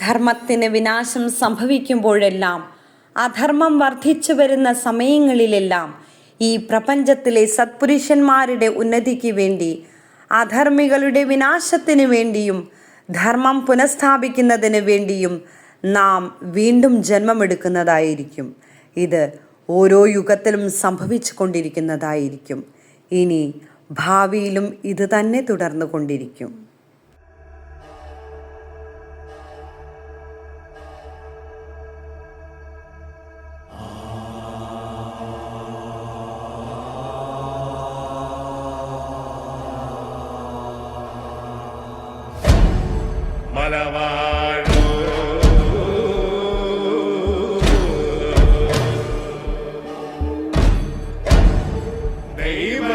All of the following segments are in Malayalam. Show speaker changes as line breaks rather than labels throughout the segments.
ധർമ്മത്തിന് വിനാശം സംഭവിക്കുമ്പോഴെല്ലാം അധർമ്മം വർദ്ധിച്ചു വരുന്ന സമയങ്ങളിലെല്ലാം ഈ പ്രപഞ്ചത്തിലെ സത്പുരുഷന്മാരുടെ ഉന്നതിക്ക് വേണ്ടി അധർമ്മികളുടെ വിനാശത്തിന് വേണ്ടിയും ധർമ്മം പുനഃസ്ഥാപിക്കുന്നതിന് വേണ്ടിയും നാം വീണ്ടും ജന്മമെടുക്കുന്നതായിരിക്കും. ഇത് ഓരോ യുഗത്തിലും സംഭവിച്ചു കൊണ്ടിരിക്കുന്നതായിരിക്കും ഇനി ഭാവിയിലും ഇത് തന്നെ തുടർന്നു കൊണ്ടിരിക്കും
மலவாழ்வு தெய்வ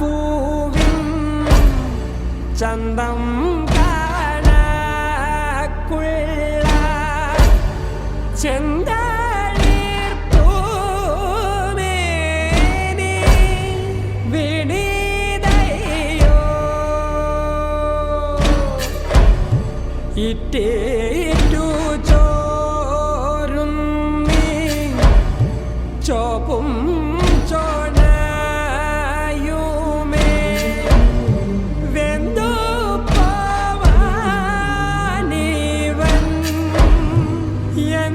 ചെന്താമരപ്പൂവിൻ ചന്തം കാണക്കുള്ള ചെന്തളിർപ്പൂമേനി വിണിതയോ? ഇറ്റേറ്റു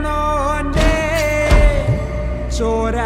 ചന്ദനോന്റെ ചോര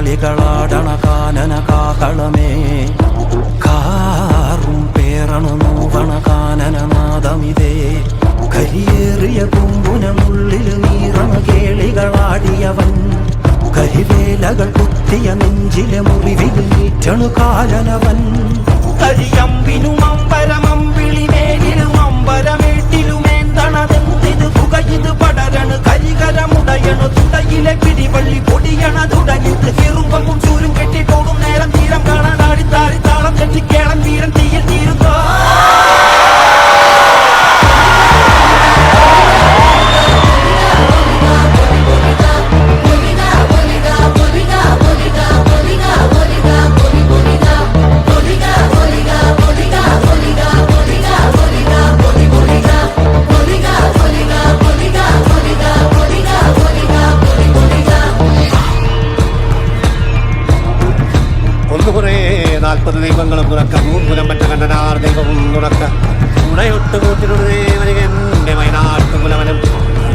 കരാളികളാടണ കാനന കാകളമേ കാറും പേറണു നോവണ കാനനനാദമിതേ കരിയേറിയ കുമ്പുനമുള്ളിൽ നീറണ കേളികളാടിയവൻ. കരിവേലകൾ കുത്തിയ നെഞ്ചിലെ മുറിവിൽ നീറ്റണു കാലനവൻ. കരിയമ്പിനും അമ്പരമമ്പിളി
നാൽപ്പത് ദൈവങ്ങളും തുറക്ക. മൂർമുനം പറ്റ കണ്ടനാർ ദൈവവും തുറക്ക. ഉണയൊട്ട് കൂട്ടിനൊരു ദേവനികന്റെ വയനാട്ടു കുലവനും.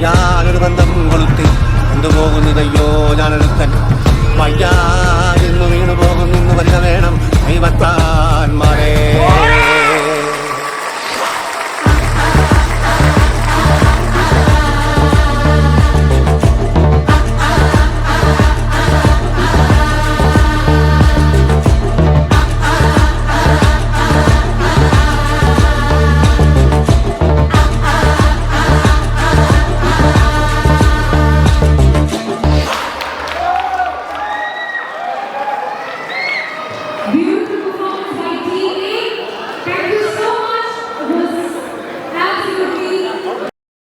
ഞാനൊരു ബന്ധം കൊളുത്തി. കൊണ്ടുപോകുന്നതയ്യോ ഞാനൊരുത്തൻ വയ്യാതെന്നു വീണു പോകുന്നു വല്ല വേണം ദൈവത്താന്മാരെ.